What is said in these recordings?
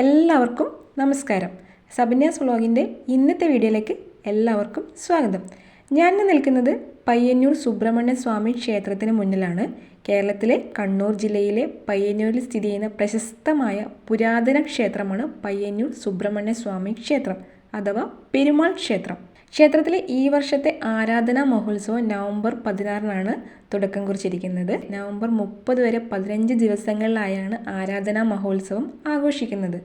എല്ലാവർക്കും നമസ്കാരം. സബന്യാസ് വ്ളോഗിന്റെ ഇന്നത്തെ വീഡിയോയിലേക്ക് എല്ലാവർക്കും സ്വാഗതം. ഞാൻ നിൽക്കുന്നത് പയ്യന്നൂർ സുബ്രഹ്മണ്യ സ്വാമി ക്ഷേത്രത്തിന് മുന്നിലാണ്. കേരളത്തിലെ കണ്ണൂർ ജില്ലയിലെ പയ്യന്നൂരിൽ സ്ഥിതി ചെയ്യുന്ന പ്രശസ്തമായ പുരാതന ക്ഷേത്രമാണ് പയ്യന്നൂർ സുബ്രഹ്മണ്യ സ്വാമി ക്ഷേത്രം അഥവാ പെരുമാൾ ക്ഷേത്രം. ക്ഷേത്രത്തിലെ ഈ വർഷത്തെ ആരാധനാ മഹോത്സവം നവംബർ പതിനാറിനാണ് തുടക്കം കുറിച്ചിരിക്കുന്നത്. നവംബർ മുപ്പത് വരെ പതിനഞ്ച് ദിവസങ്ങളിലായാണ് ആരാധനാ മഹോത്സവം ആഘോഷിക്കുന്നത്.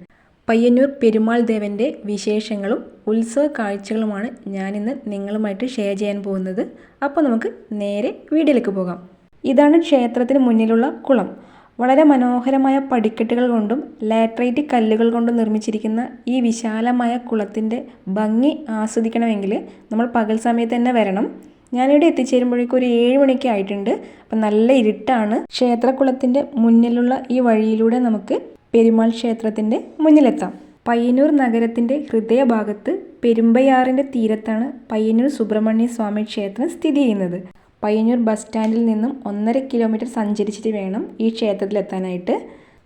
പയ്യന്നൂർ പെരുമാൾ ദേവന്റെ വിശേഷങ്ങളും ഉത്സവ കാഴ്ചകളുമാണ് ഞാനിന്ന് നിങ്ങളുമായിട്ട് ഷെയർ ചെയ്യാൻ പോകുന്നത്. അപ്പോൾ നമുക്ക് നേരെ വീഡിയോയിലേക്ക് പോകാം. ഇതാണ് ക്ഷേത്രത്തിന് മുന്നിലുള്ള കുളം. വളരെ മനോഹരമായ പടിക്കെട്ടുകൾ കൊണ്ടും ലാറ്ററൈറ്റ് കല്ലുകൾ കൊണ്ടും നിർമ്മിച്ചിരിക്കുന്ന ഈ വിശാലമായ കുളത്തിന്റെ ഭംഗി ആസ്വദിക്കണമെങ്കിൽ നമ്മൾ പകൽ സമയത്ത് തന്നെ വരണം. ഞാനിവിടെ എത്തിച്ചേരുമ്പോഴേക്കും ഒരു ഏഴ് മണിക്ക് ആയിട്ടുണ്ട്. അപ്പം നല്ല ഇരുട്ടാണ്. ക്ഷേത്രക്കുളത്തിന്റെ മുന്നിലുള്ള ഈ വഴിയിലൂടെ നമുക്ക് പെരുമാൾ ക്ഷേത്രത്തിന്റെ മുന്നിലെത്താം. പയ്യന്നൂർ നഗരത്തിന്റെ ഹൃദയഭാഗത്ത് പെരുമ്പയാറിന്റെ തീരത്താണ് പയ്യന്നൂർ സുബ്രഹ്മണ്യ സ്വാമി ക്ഷേത്രം സ്ഥിതി ചെയ്യുന്നത്. പയ്യന്നൂർ ബസ് സ്റ്റാൻഡിൽ നിന്നും ഒന്നര കിലോമീറ്റർ സഞ്ചരിച്ചിട്ട് വേണം ഈ ക്ഷേത്രത്തിലെത്താനായിട്ട്.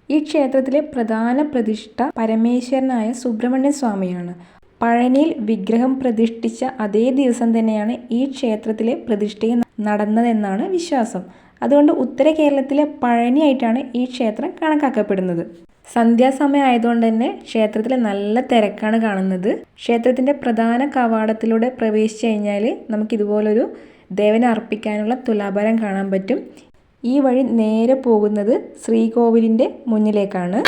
ഈ ക്ഷേത്രത്തിലെ പ്രധാന പ്രതിഷ്ഠ പരമേശ്വരനായ സുബ്രഹ്മണ്യ സ്വാമിയാണ്. പഴനിയിൽ വിഗ്രഹം പ്രതിഷ്ഠിച്ച അതേ ദിവസം തന്നെയാണ് ഈ ക്ഷേത്രത്തിലെ പ്രതിഷ്ഠയും നടന്നതെന്നാണ് വിശ്വാസം. അതുകൊണ്ട് ഉത്തര കേരളത്തിലെ പഴനിയായിട്ടാണ് ഈ ക്ഷേത്രം കണക്കാക്കപ്പെടുന്നത്. സന്ധ്യാസമയം ആയതുകൊണ്ട് തന്നെ ക്ഷേത്രത്തിൽ നല്ല തിരക്കാണ് കാണുന്നത്. ക്ഷേത്രത്തിന്റെ പ്രധാന കവാടത്തിലൂടെ പ്രവേശിച്ചു കഴിഞ്ഞാൽ നമുക്കിതുപോലൊരു ദേവനെ അർപ്പിക്കാനുള്ള തുലാഭാരം കാണാൻ പറ്റും. ഈ വഴി നേരെ പോകുന്നത് ശ്രീകോവിലിന്റെ മുന്നിലേക്കാണ്.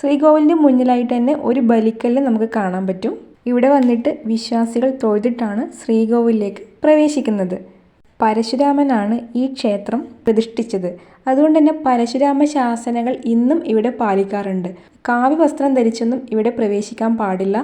ശ്രീകോവിലിന്റെ മുന്നിലായിട്ട് തന്നെ ഒരു ബലിക്കല്ല് നമുക്ക് കാണാൻ പറ്റും. ഇവിടെ വന്നിട്ട് വിശ്വാസികൾ തൊഴുതിട്ടാണ് ശ്രീകോവിലേക്ക് പ്രവേശിക്കുന്നത്. പരശുരാമനാണ് ഈ ക്ഷേത്രം പ്രതിഷ്ഠിച്ചത്. അതുകൊണ്ട് തന്നെ പരശുരാമ ശാസനകൾ ഇന്നും ഇവിടെ പാലിക്കാറുണ്ട്. കാവ്യ വസ്ത്രം ധരിച്ചൊന്നും ഇവിടെ പ്രവേശിക്കാൻ പാടില്ല.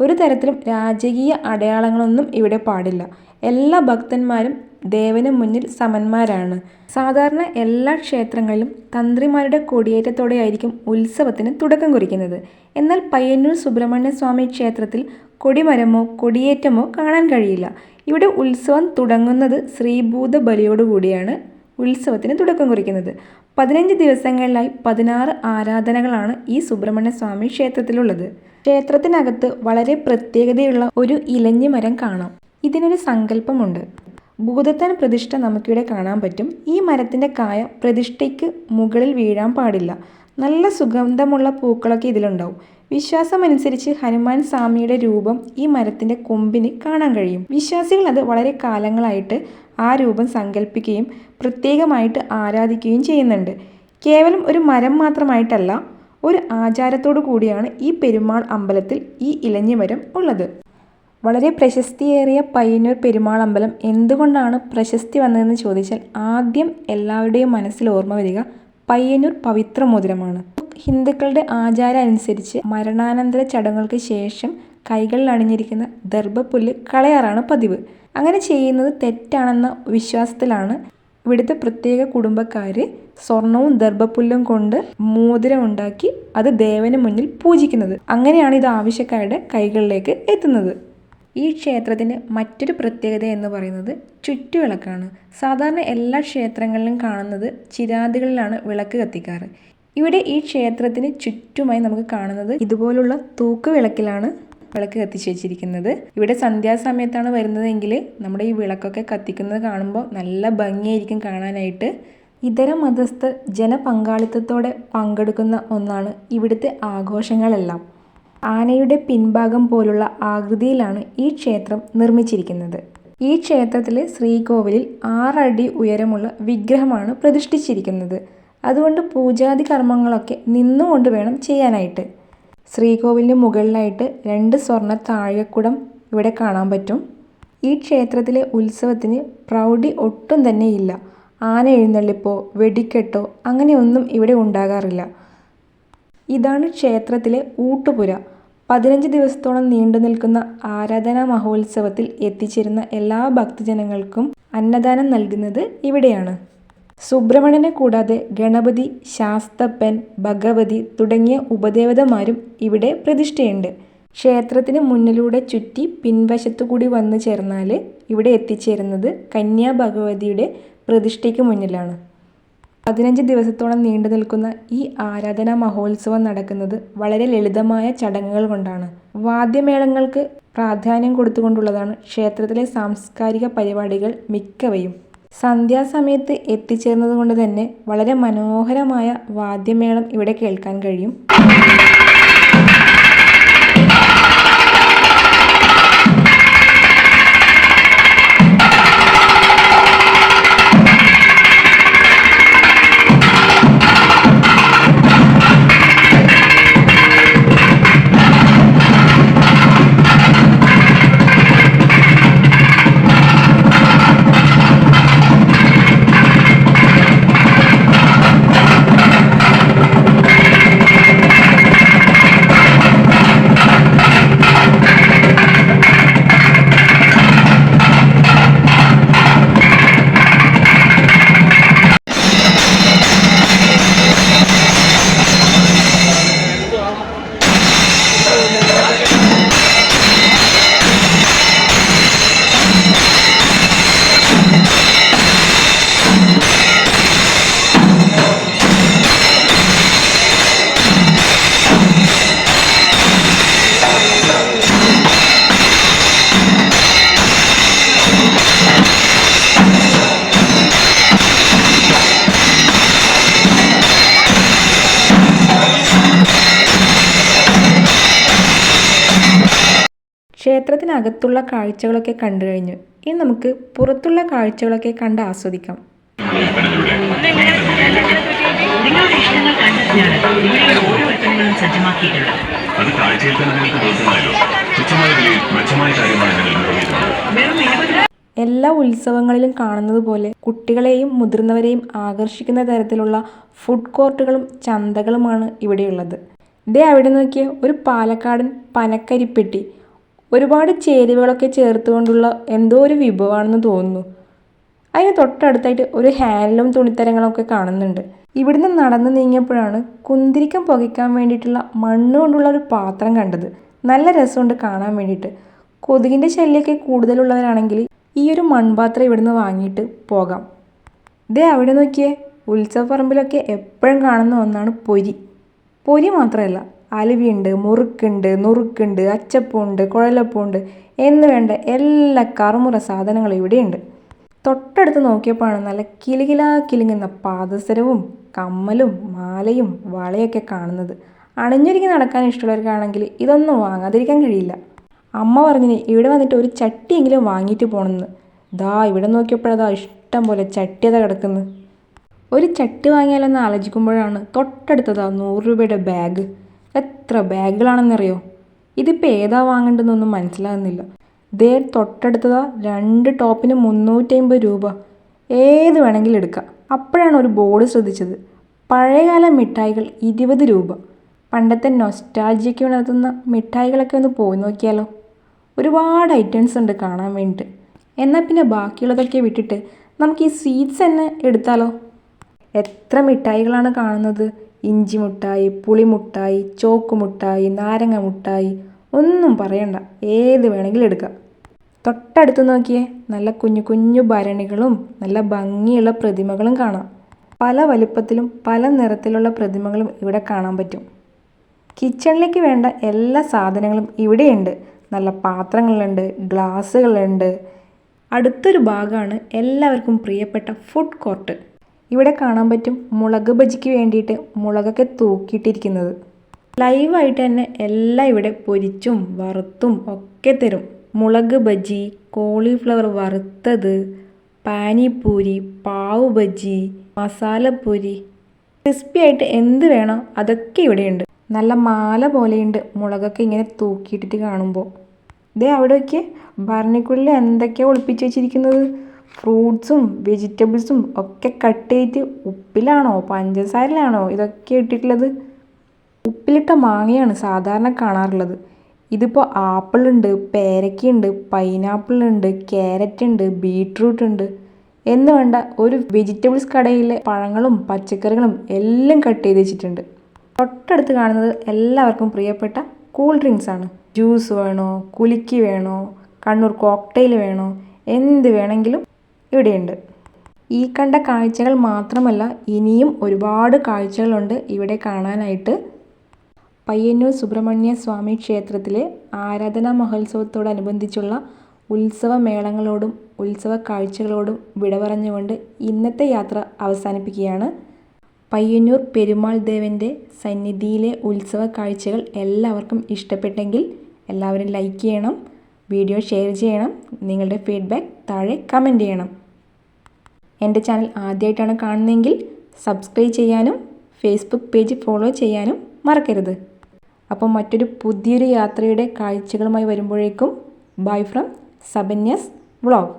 ഒരു തരത്തിലും രാജകീയ അടയാളങ്ങളൊന്നും ഇവിടെ പാടില്ല. എല്ലാ ഭക്തന്മാരും ദേവന് മുന്നിൽ സമന്മാരാണ്. സാധാരണ എല്ലാ ക്ഷേത്രങ്ങളിലും തന്ത്രിമാരുടെ കൊടിയേറ്റത്തോടെയായിരിക്കും ഉത്സവത്തിന് തുടക്കം കുറിക്കുന്നത്. എന്നാൽ പയ്യന്നൂർ സുബ്രഹ്മണ്യ സ്വാമി ക്ഷേത്രത്തിൽ കൊടിമരമോ കൊടിയേറ്റമോ കാണാൻ കഴിയില്ല. ഇവിടെ ഉത്സവം തുടങ്ങുന്നത് ശ്രീഭൂത ബലിയോടുകൂടിയാണ് ഉത്സവത്തിന് തുടക്കം കുറിക്കുന്നത്. പതിനഞ്ച് ദിവസങ്ങളിലായി പതിനാറ് ആരാധനകളാണ് ഈ സുബ്രഹ്മണ്യ സ്വാമി ക്ഷേത്രത്തിലുള്ളത്. ക്ഷേത്രത്തിനകത്ത് വളരെ പ്രത്യേകതയുള്ള ഒരു ഇലഞ്ഞി മരം കാണാം. ഇതിനൊരു സങ്കല്പമുണ്ട്. ഭൂതത്താൻ പ്രതിഷ്ഠ നമുക്കിവിടെ കാണാൻ പറ്റും. ഈ മരത്തിന്റെ കായ പ്രതിഷ്ഠയ്ക്ക് മുകളിൽ വീഴാൻ പാടില്ല. നല്ല സുഗന്ധമുള്ള പൂക്കളൊക്കെ ഇതിലുണ്ടാവും. വിശ്വാസമനുസരിച്ച് ഹനുമാൻ സ്വാമിയുടെ രൂപം ഈ മരത്തിന്റെ കൊമ്പിന് കാണാൻ കഴിയും. വിശ്വാസികൾ അത് വളരെ കാലങ്ങളായിട്ട് ആ രൂപം സങ്കല്പിക്കുകയും പ്രത്യേകമായിട്ട് ആരാധിക്കുകയും ചെയ്യുന്നുണ്ട്. കേവലം ഒരു മരം മാത്രമായിട്ടല്ല ഒരു ആചാരത്തോടു കൂടിയാണ് ഈ പെരുമാൾ അമ്പലത്തിൽ ഈ ഇലഞ്ഞിമരം ഉള്ളത്. വളരെ പ്രശസ്തിയേറിയ പയ്യന്നൂർ പെരുമാൾ അമ്പലം എന്തുകൊണ്ടാണ് പ്രശസ്തി വന്നതെന്ന് ചോദിച്ചാൽ ആദ്യം എല്ലാവരുടെയും മനസ്സിൽ ഓർമ്മ വരിക പയ്യന്നൂർ പവിത്ര മോതിരമാണ്. ഹിന്ദുക്കളുടെ ആചാരം അനുസരിച്ച് മരണാനന്തര ചടങ്ങുകൾക്ക് ശേഷം കൈകളിൽ അണിഞ്ഞിരിക്കുന്ന ദർഭപ്പുല്ല് കളയാറാണ് പതിവ്. അങ്ങനെ ചെയ്യുന്നത് തെറ്റാണെന്ന വിശ്വാസത്തിലാണ് ഇവിടുത്തെ പ്രത്യേക കുടുംബക്കാർ സ്വർണവും ദർഭപ്പുല്ലും കൊണ്ട് മോതിരം ഉണ്ടാക്കി അത് ദേവന് മുന്നിൽ പൂജിക്കുന്നത്. അങ്ങനെയാണ് ഇത് ആവശ്യക്കാരുടെ കൈകളിലേക്ക് എത്തുന്നത്. ഈ ക്ഷേത്രത്തിന്റെ മറ്റൊരു പ്രത്യേകത എന്ന് പറയുന്നത് ചുറ്റുവിളക്കാണ്. സാധാരണ എല്ലാ ക്ഷേത്രങ്ങളിലും കാണുന്നത് ചിരാതുകളിലാണ് വിളക്ക് കത്തിക്കാറ്. ഇവിടെ ഈ ക്ഷേത്രത്തിന് ചുറ്റുമായി നമുക്ക് കാണുന്നത് ഇതുപോലുള്ള തൂക്ക് വിളക്കിലാണ് വിളക്ക് കത്തിച്ച് വെച്ചിരിക്കുന്നത് ഇവിടെ സന്ധ്യാസമയത്താണ് വരുന്നതെങ്കിൽ നമ്മുടെ ഈ വിളക്കൊക്കെ കത്തിക്കുന്നത് കാണുമ്പോൾ നല്ല ഭംഗിയായിരിക്കും കാണാനായിട്ട്. ഇതര മതസ്ഥർ ജനപങ്കാളിത്തത്തോടെ പങ്കെടുക്കുന്ന ഒന്നാണ് ഇവിടുത്തെ ആഘോഷങ്ങളെല്ലാം. ആനയുടെ പിൻഭാഗം പോലുള്ള ആകൃതിയിലാണ് ഈ ക്ഷേത്രം നിർമ്മിച്ചിരിക്കുന്നത്. ഈ ക്ഷേത്രത്തിലെ ശ്രീകോവിലിൽ ആറടി ഉയരമുള്ള വിഗ്രഹമാണ് പ്രതിഷ്ഠിച്ചിരിക്കുന്നത്. അതുകൊണ്ട് പൂജാതി കർമ്മങ്ങളൊക്കെ നിന്നുകൊണ്ട് വേണം ചെയ്യാനായിട്ട്. ശ്രീകോവിലിന് മുകളിലായിട്ട് രണ്ട് സ്വർണ താഴെക്കുടം ഇവിടെ കാണാൻ പറ്റും. ഈ ക്ഷേത്രത്തിലെ ഉത്സവത്തിന് പ്രൗഢി ഒട്ടും തന്നെ ഇല്ല. ആന എഴുന്നള്ളിപ്പോ വെടിക്കെട്ടോ അങ്ങനെയൊന്നും ഇവിടെ ഉണ്ടാകാറില്ല. ഇതാണ് ക്ഷേത്രത്തിലെ ഊട്ടുപുര. പതിനഞ്ച് ദിവസത്തോളം നീണ്ടു നിൽക്കുന്ന ആരാധനാ മഹോത്സവത്തിൽ എത്തിച്ചേരുന്ന എല്ലാ ഭക്തജനങ്ങൾക്കും അന്നദാനം നൽകുന്നത് ഇവിടെയാണ്. സുബ്രഹ്മണ്യനെ കൂടാതെ ഗണപതി ശാസ്തപ്പൻ ഭഗവതി തുടങ്ങിയ ഉപദേവതമാരും ഇവിടെ പ്രതിഷ്ഠയുണ്ട്. ക്ഷേത്രത്തിന് മുന്നിലൂടെ ചുറ്റി പിൻവശത്തു കൂടി വന്നു ചേർന്നാൽ ഇവിടെ എത്തിച്ചേരുന്നത് കന്യാ ഭഗവതിയുടെ പ്രതിഷ്ഠയ്ക്ക് മുന്നിലാണ്. പതിനഞ്ച് ദിവസത്തോളം നീണ്ടു നിൽക്കുന്ന ഈ ആരാധനാ മഹോത്സവം നടക്കുന്നത് വളരെ ലളിതമായ ചടങ്ങുകൾ കൊണ്ടാണ്. വാദ്യമേളങ്ങൾക്ക് പ്രാധാന്യം കൊടുത്തുകൊണ്ടുള്ളതാണ് ക്ഷേത്രത്തിലെ സാംസ്കാരിക പരിപാടികൾ മിക്കവയും. സന്ധ്യാസമയത്ത് എത്തിച്ചേർന്നത് കൊണ്ട് തന്നെ വളരെ മനോഹരമായ വാദ്യമേളം ഇവിടെ കേൾക്കാൻ കഴിയും. ക്ഷേത്രത്തിനകത്തുള്ള കാഴ്ചകളൊക്കെ കണ്ടു കഴിഞ്ഞു. ഇനി നമുക്ക് പുറത്തുള്ള കാഴ്ചകളൊക്കെ കണ്ട് ആസ്വദിക്കാം. നിങ്ങളുടെ ഇഷ്ടങ്ങൾ കണ്ടെത്തിയാണ് നിങ്ങളുടെ ഓരോ ഉൽപ്പന്നങ്ങളും സജ്ജമാക്കിയിട്ടുള്ളത് അത് കാഴ്ചയിൽ തന്നെ നിങ്ങൾക്ക് ബോധ്യമായല്ലോ. തുച്ഛമായ വിലയിൽ മെച്ചമായ കാര്യമാണ് ഞങ്ങൾ നിർവഹിക്കുന്നത്. വെറും ഇരുപത് എല്ലാ ഉത്സവങ്ങളിലും കാണുന്നത് പോലെ കുട്ടികളെയും മുതിർന്നവരെയും ആകർഷിക്കുന്ന തരത്തിലുള്ള ഫുഡ് കോർട്ടുകളും ചന്തകളുമാണ് ഇവിടെയുള്ളത്. ഇതേ അവിടെ നോക്കിയ ഒരു പാലക്കാടൻ പനക്കരിപ്പെട്ടി. ഒരുപാട് ചേരുവകളൊക്കെ ചേർത്തുകൊണ്ടുള്ള എന്തോ ഒരു വിഭവമാണെന്ന് തോന്നുന്നു. അതിന് തൊട്ടടുത്തായിട്ട് ഒരു ഹാൻഡിലും തുണിത്തരങ്ങളൊക്കെ കാണുന്നുണ്ട്. ഇവിടുന്ന് നടന്നു നീങ്ങിയപ്പോഴാണ് കുന്തിരിക്കം പുകയ്ക്കാൻ വേണ്ടിയിട്ടുള്ള മണ്ണ് കൊണ്ടുള്ള ഒരു പാത്രം കണ്ടത്. നല്ല രസമുണ്ട് കാണാൻ വേണ്ടിയിട്ട്. കൊതുകിന്റെ ശല്യമൊക്കെ കൂടുതലുള്ളവരാണെങ്കിൽ ഈ ഒരു മൺപാത്രം ഇവിടുന്ന് വാങ്ങിയിട്ട് പോകാം. ഇതേ അവിടെ നോക്കിയേ. ഉത്സവപ്പറമ്പിലൊക്കെ എപ്പോഴും കാണുന്ന ഒന്നാണ് പൊരി. പൊരി മാത്രമല്ല അലുവിയുണ്ട് മുറുക്കുണ്ട് നുറുക്കുണ്ട് അച്ചപ്പമുണ്ട് കുഴലപ്പമുണ്ട് എന്ന് വേണ്ട എല്ലാ കറുമുറ സാധനങ്ങളും ഇവിടെയുണ്ട്. തൊട്ടടുത്ത് നോക്കിയപ്പോഴാണ് നല്ല കിലുകിലാ കിലുങ്ങുന്ന പാദസരവും കമ്മലും മാലയും വളയൊക്കെ കാണുന്നത്. അണിഞ്ഞൊരുങ്ങി നടക്കാൻ ഇഷ്ടമുള്ളവർക്കാണെങ്കിൽ ഇതൊന്നും വാങ്ങാതിരിക്കാൻ കഴിയില്ല. അമ്മ പറഞ്ഞിന് ഇവിടെ വന്നിട്ട് ഒരു ചട്ടിയെങ്കിലും വാങ്ങിയിട്ട് പോകണമെന്ന് ദാ ഇവിടെ നോക്കിയപ്പോഴതാ ഇഷ്ടം പോലെ ചട്ടിയത കിടക്കുന്നത് ഒരു ചട്ടി വാങ്ങിയാലെന്ന് ആലോചിക്കുമ്പോഴാണ് തൊട്ടടുത്തതാ നൂറ് രൂപയുടെ ബാഗ്. എത്ര ബാഗുകളാണെന്നറിയോ ഇതിപ്പോൾ ഏതാ വാങ്ങേണ്ടതെന്നൊന്നും മനസ്സിലാകുന്നില്ല. ദേ തൊട്ടടുത്തതാ രണ്ട് ടോപ്പിന് മുന്നൂറ്റമ്പത് രൂപ. ഏത് വേണമെങ്കിലും എടുക്കാം. അപ്പോഴാണ് ഒരു ബോർഡ് ശ്രദ്ധിച്ചത്. പഴയകാല മിഠായികൾ ഇരുപത് രൂപ. പണ്ടത്തെ നൊസ്റ്റാജിയൊക്കെ ഉണർത്തുന്ന മിഠായികളൊക്കെ ഒന്ന് പോയി നോക്കിയാലോ? ഒരുപാട് ഐറ്റംസ് ഉണ്ട് കാണാൻ വേണ്ടിയിട്ട്. എന്നാൽ പിന്നെ ബാക്കിയുള്ളതൊക്കെ വിട്ടിട്ട് നമുക്ക് ഈ സ്വീറ്റ്സ് തന്നെ എടുത്താലോ? എത്ര മിഠായികളാണ് കാണുന്നത്? ഇഞ്ചി മുട്ടായി പുളി മുട്ടായി ചോക്ക് മുട്ടായി നാരങ്ങ മുട്ടായി ഒന്നും പറയണ്ട. ഏത് വേണമെങ്കിലും എടുക്കാം. തൊട്ടടുത്ത് നോക്കിയേ നല്ല കുഞ്ഞു കുഞ്ഞു ഭരണികളും നല്ല ഭംഗിയുള്ള പ്രതിമകളും കാണാം. പല വലിപ്പത്തിലും പല നിറത്തിലുള്ള പ്രതിമകളും ഇവിടെ കാണാൻ പറ്റും. കിച്ചണിലേക്ക് വേണ്ട എല്ലാ സാധനങ്ങളും ഇവിടെയുണ്ട്. നല്ല പാത്രങ്ങളുണ്ട് ഗ്ലാസ്സുകളുണ്ട്. അടുത്തൊരു ഭാഗമാണ് എല്ലാവർക്കും പ്രിയപ്പെട്ട ഫുഡ് കോർട്ട്. ഇവിടെ കാണാൻ പറ്റും മുളക് ബജിക്ക് വേണ്ടിയിട്ട് മുളകൊക്കെ തൂക്കിയിട്ടിരിക്കുന്നത്. ലൈവായിട്ട് തന്നെ എല്ലാം ഇവിടെ പൊരിച്ചും വറുത്തും ഒക്കെ തരും. മുളക് ബജി കോളിഫ്ലവർ വറുത്തത് പാനിപ്പൂരി പാവ് ബജി മസാലപ്പൂരി. ക്രിസ്പി ആയിട്ട് എന്ത് വേണോ അതൊക്കെ ഇവിടെയുണ്ട്. നല്ല മാല പോലെയുണ്ട് മുളകൊക്കെ ഇങ്ങനെ തൂക്കിയിട്ടിട്ട് കാണുമ്പോൾ. ഇതേ അവിടെയൊക്കെ ഭരണിക്കുള്ളിൽ എന്തൊക്കെയാണ് ഒളിപ്പിച്ച് വെച്ചിരിക്കുന്നത്? ഫ്രൂട്ട്സും വെജിറ്റബിൾസും ഒക്കെ കട്ട് ചെയ്തിട്ട് ഉപ്പിലാണോ പഞ്ചസാരയിലാണോ ഇതൊക്കെ ഇട്ടിട്ടുള്ളത്? ഉപ്പിലിട്ട മാങ്ങയാണ് സാധാരണ കാണാറുള്ളത്. ഇതിപ്പോൾ ആപ്പിളുണ്ട് ഉണ്ട് പൈനാപ്പിളുണ്ട് ക്യാരറ്റ് ഉണ്ട് ബീട്രൂട്ട് ഉണ്ട് എന്ന് വേണ്ട ഒരു വെജിറ്റബിൾസ് കടയിലെ പഴങ്ങളും പച്ചക്കറികളും എല്ലാം കട്ട് ചെയ്ത് വെച്ചിട്ടുണ്ട്. തൊട്ടടുത്ത് കാണുന്നത് എല്ലാവർക്കും പ്രിയപ്പെട്ട കൂൾ ഡ്രിങ്ക്സ് ആണ്. ജ്യൂസ് വേണോ കുലുക്കി വേണോ കണ്ണൂർ കോക്ടെയിൽ വേണോ എന്ത് വേണമെങ്കിലും ഇവിടെയുണ്ട്. ഈ കണ്ട കാഴ്ചകൾ മാത്രമല്ല ഇനിയും ഒരുപാട് കാഴ്ചകളുണ്ട് ഇവിടെ കാണാനായിട്ട്. പയ്യന്നൂർ സുബ്രഹ്മണ്യ സ്വാമി ക്ഷേത്രത്തിലെ ആരാധനാ മഹോത്സവത്തോടനുബന്ധിച്ചുള്ള ഉത്സവ മേളങ്ങളോടും ഉത്സവ കാഴ്ചകളോടും വിട പറഞ്ഞുകൊണ്ട് ഇന്നത്തെ യാത്ര അവസാനിപ്പിക്കുകയാണ്. പയ്യന്നൂർ പെരുമാൾ ദേവന്റെ സന്നിധിയിലെ ഉത്സവ കാഴ്ചകൾ എല്ലാവർക്കും ഇഷ്ടപ്പെട്ടെങ്കിൽ എല്ലാവരും ലൈക്ക് ചെയ്യണം. വീഡിയോ ഷെയർ ചെയ്യണം. നിങ്ങളുടെ ഫീഡ്ബാക്ക് താഴെ കമന്റ് ചെയ്യണം. എന്റെ ചാനൽ ആദ്യമായിട്ടാണ് കാണുന്നതെങ്കിൽ സബ്സ്ക്രൈബ് ചെയ്യാനും ഫേസ്ബുക്ക് പേജ് ഫോളോ ചെയ്യാനും മറക്കരുത്. അപ്പോൾ മറ്റൊരു പുതിയൊരു യാത്രയുടെ കാഴ്ചകളുമായി വരുമ്പോഴേക്കും ബൈ ഫ്രം സബന്യസ് വ്ളോഗ്.